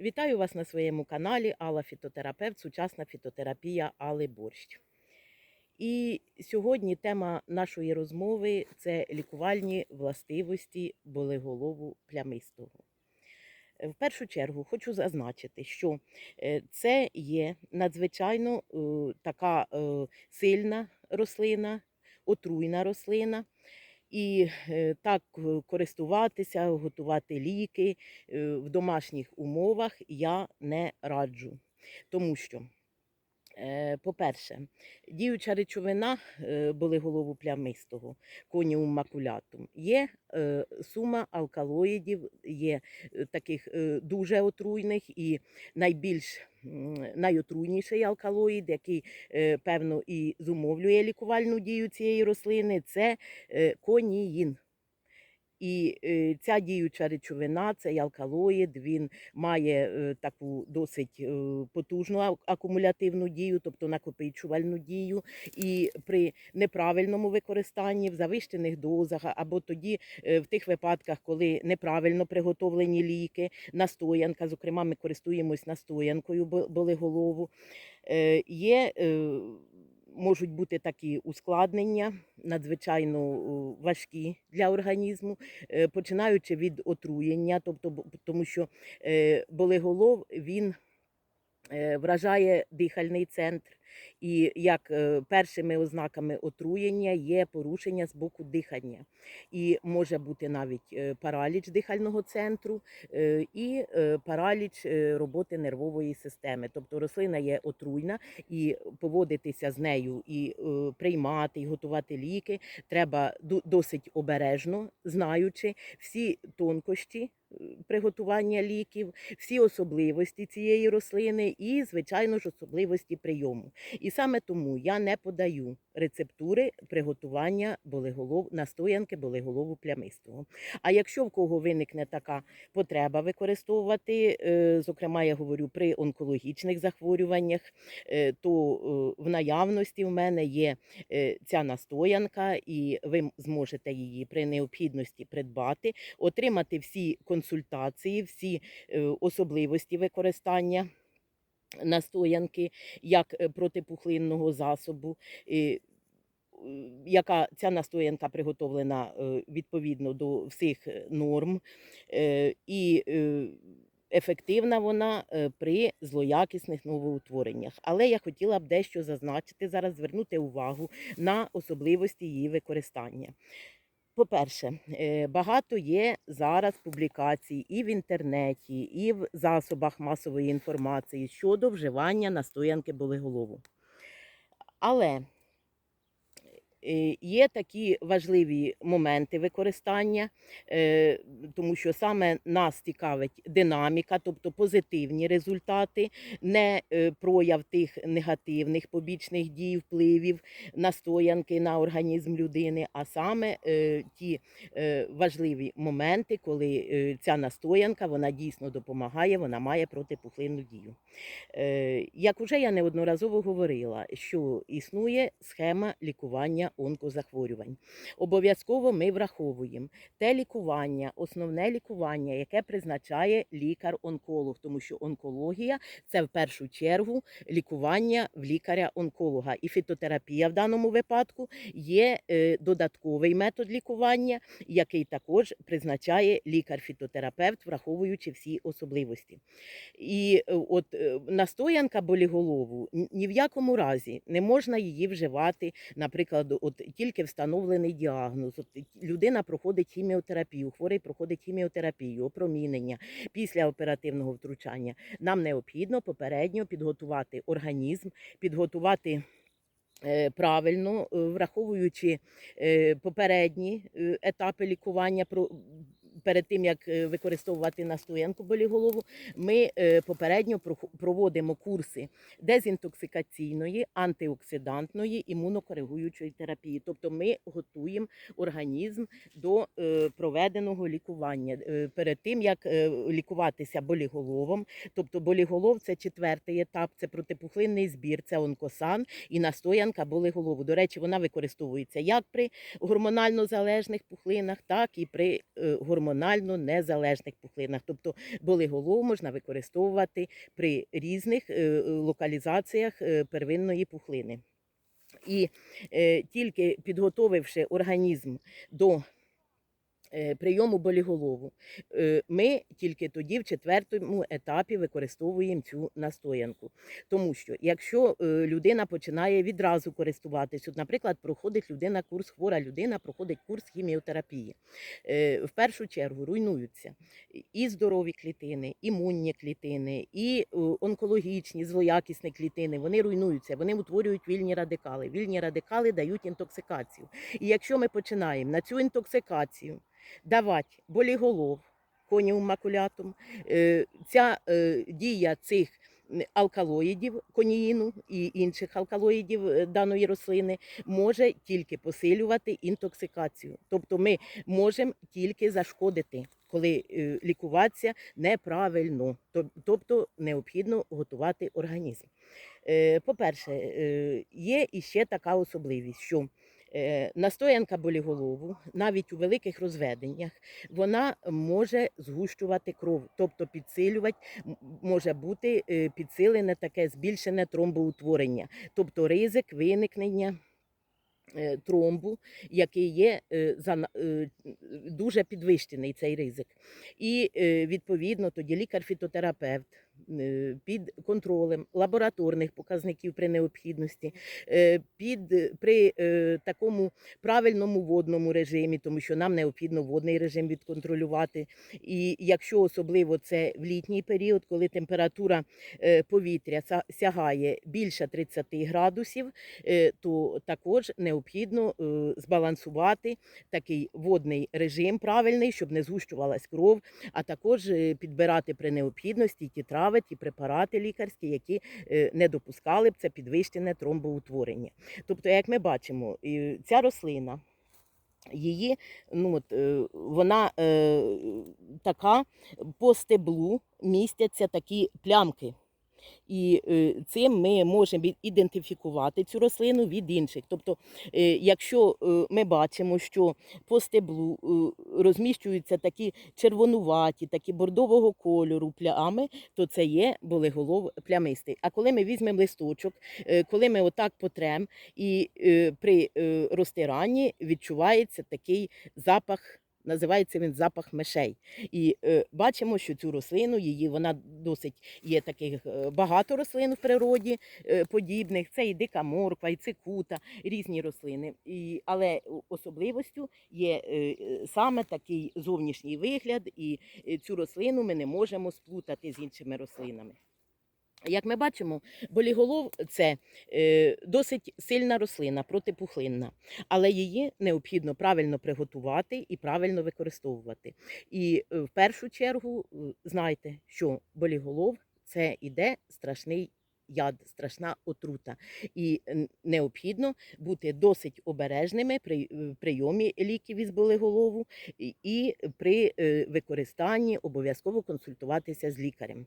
Вітаю вас на своєму каналі Алла Фітотерапевт, сучасна фітотерапія Алли Борщ. І сьогодні тема нашої розмови це лікувальні властивості болеголову плямистого. В першу чергу хочу зазначити, що е, це є надзвичайно е, така е, сильна рослина, отруйна рослина. І е, так е, користуватися, готувати ліки е, в домашніх умовах я не раджу. Тому що, по-перше, діюча речовина е, болеголову плямистого, коніум макулятум, є е, сума алкалоїдів, є е, таких е, дуже отруйних і найбільш найотруйніший алкалоїд, який, е, певно, і зумовлює лікувальну дію цієї рослини, це е, коніїн. І е, ця діюча речовина, цей алкалоїд, він має е, таку досить е, потужну акумулятивну дію, тобто накопичувальну дію. І при неправильному використанні в завищених дозах, або тоді в тих випадках, коли неправильно приготовлені ліки, настоянка, зокрема, ми користуємось настоянкою бо- болеголову, є. Можуть бути такі ускладнення, надзвичайно важкі для організму, е, починаючи від отруєння, тобто, тому що е, болеголов він вражає дихальний центр. І як е, першими ознаками отруєння є порушення з боку дихання. І може бути навіть е, параліч дихального центру е, і е, параліч е, роботи нервової системи. Тобто рослина є отруйна, і поводитися з нею, і е, приймати, і готувати ліки треба досить обережно, знаючи всі тонкощі е, приготування ліків, всі особливості цієї рослини і, звичайно ж, особливості прийому. І саме тому я не подаю рецептури приготування болеголов, настоянки болеголову плямистого. А якщо в кого виникне така потреба використовувати, е, зокрема, я говорю при онкологічних захворюваннях, е, то е, в наявності в мене є ця настоянка, і ви зможете її при необхідності придбати, отримати всі консультації, всі е, особливості використання. Настоянки як е, протипухлинного засобу, е, яка ця настоянка приготовлена відповідно до всіх норм, і ефективна вона при злоякісних новоутвореннях. Але я хотіла б дещо зазначити зараз, звернути увагу на особливості її використання. По-перше, е, багато є зараз публікацій і в інтернеті, і в засобах масової інформації щодо вживання настоянки болеголову. Але є такі важливі моменти використання, е, тому що саме нас цікавить динаміка, тобто позитивні результати, не е, прояв тих негативних побічних дій, впливів настоянки на організм людини, а саме е, ті е, важливі моменти, коли е, ця настоянка вона дійсно допомагає, вона має протипухлинну дію. Е, Як уже я неодноразово говорила, що існує схема лікування онкозахворювань. Обов'язково ми враховуємо те лікування, основне лікування, яке призначає лікар-онколог, тому що онкологія це в першу чергу лікування в лікаря-онколога. І фітотерапія в даному випадку є е, додатковий метод лікування, який також призначає лікар-фітотерапевт, враховуючи всі особливості. І е, от е, настоянка боліголову ні в якому разі не можна її вживати, наприклад, от тільки встановлений діагноз. От людина проходить хіміотерапію, хворий проходить хіміотерапію, опромінення після оперативного втручання. Нам необхідно попередньо підготувати організм, підготувати. е, Правильно, е, враховуючи е, попередні етапи лікування, перед тим як е, використовувати настоянку боліголову, ми е, попередньо проводимо курси дезінтоксикаційної, антиоксидантної, імунокоригуючої терапії. Тобто ми готуємо організм до е, проведеного лікування перед тим, як лікуватися боліголовом. Тобто боліголов це четвертий етап, це протипухлинний збір, це онкосан і настоянка болиголову. До речі, вона використовується як при гормонально залежних пухлинах, так і при гормонально гормонально незалежних пухлинах. Тобто болиголов можна використовувати при різних е, локалізаціях е, первинної пухлини. І е, тільки підготовивши організм до е, прийому боліголову, е, ми тільки тоді в четвертому етапі використовуємо цю настоянку. Тому що якщо е, людина починає відразу користуватись, от, наприклад, проходить людина курс, хвора людина проходить курс хіміотерапії, е, в першу чергу руйнуються і здорові клітини, імунні клітини, і е, онкологічні, злоякісні клітини. Вони руйнуються, вони утворюють вільні радикали. Вільні радикали дають інтоксикацію. І якщо ми починаємо на цю інтоксикацію давати боліголов, коніум макулятум, е, ця е, дія цих алкалоїдів, коніїну і інших алкалоїдів е, даної рослини може тільки посилювати інтоксикацію. Тобто ми можемо тільки зашкодити, коли лікуватися неправильно. Тобто необхідно готувати організм. По-перше, є іще така особливість, що настоянка боліголову навіть у великих розведеннях вона може згущувати кров, тобто підсилювати, може бути е, підсилене таке збільшене тромбоутворення, тобто ризик виникнення е, тромбу, який є е, е, дуже підвищений цей ризик. І е, відповідно тоді лікар-фітотерапевт е, під контролем лабораторних показників при необхідності, е, під е, при е, такому правильному водному режимі, тому що нам необхідно водний режим відконтролювати. І якщо особливо це в літній період, коли температура е, повітря сягає більше 30 градусів, е, то також необхідно е, збалансувати такий водний режим правильний, щоб не згущувалась кров, а також е, підбирати при необхідності ті трави, ті препарати лікарські, які е, не допускали б це підвищене тромбоутворення. Тобто, як ми бачимо, ця рослина. Її ну от, е, вона е, така по стеблу містяться такі плямки. І е, цим ми можемо ідентифікувати цю рослину від інших. Тобто, е, якщо е, ми бачимо, що по стеблу розміщуються такі червонуваті, такі бордового кольору плями, то це є болеголов плямистий. А коли ми візьмемо листочок, коли ми отак потрем, і при розтиранні відчувається такий запах. Називається він запах мишей. І е, бачимо, що цю рослину її вона досить є таких е, багато рослин в природі е, подібних. Це і дика морква, і цикута, різні рослини. І, але особливостю є е, е, саме такий зовнішній вигляд, і е, цю рослину ми не можемо сплутати з іншими рослинами. Як ми бачимо, боліголов це е, досить сильна рослина, протипухлинна, але її необхідно правильно приготувати і правильно використовувати. І е, в першу чергу е, знайте, що боліголов це іде страшний яд, страшна отрута. І необхідно бути досить обережними при е, прийомі ліків із болеголову і- при е, використанні обов'язково консультуватися з лікарем.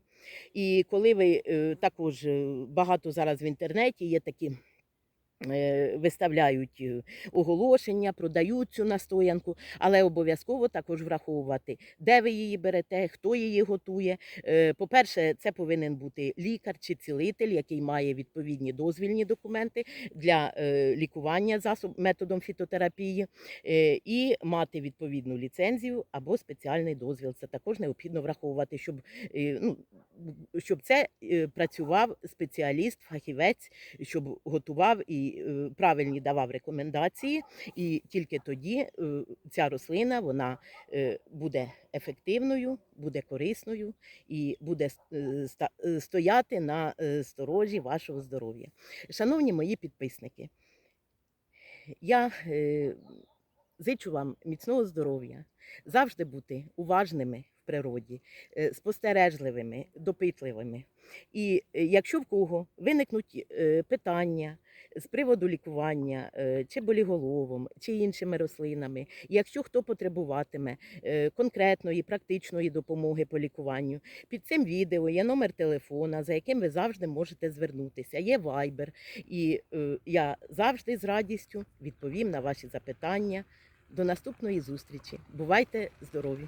І коли ви е, також багато зараз в інтернеті є такі. Е, Виставляють е, оголошення, продають цю настоянку, але обов'язково також враховувати, де ви її берете, хто її готує. Е, По-перше, це повинен бути лікар чи цілитель, який має відповідні дозвільні документи для лікування засоб методом фітотерапії, і мати відповідну ліцензію або спеціальний дозвіл. Це також необхідно враховувати, щоб ну, щоб це працював спеціаліст, фахівець, щоб готував і е, правильні давав рекомендації, і тільки тоді е, ця рослина вона е, буде ефективною, буде корисною і буде стояти на сторожі вашого здоров'я. Шановні мої підписники, я зичу вам міцного здоров'я, завжди бути уважними природі, е, спостережливими, допитливими. І е, якщо в кого виникнуть е, питання з приводу лікування чи боліголовом, чи іншими рослинами, якщо хто потребуватиме конкретної практичної допомоги по лікуванню, під цим відео є номер телефона, за яким ви завжди можете звернутися. Є вайбер, і я завжди з радістю відповім на ваші запитання. До наступної зустрічі. Бувайте здорові!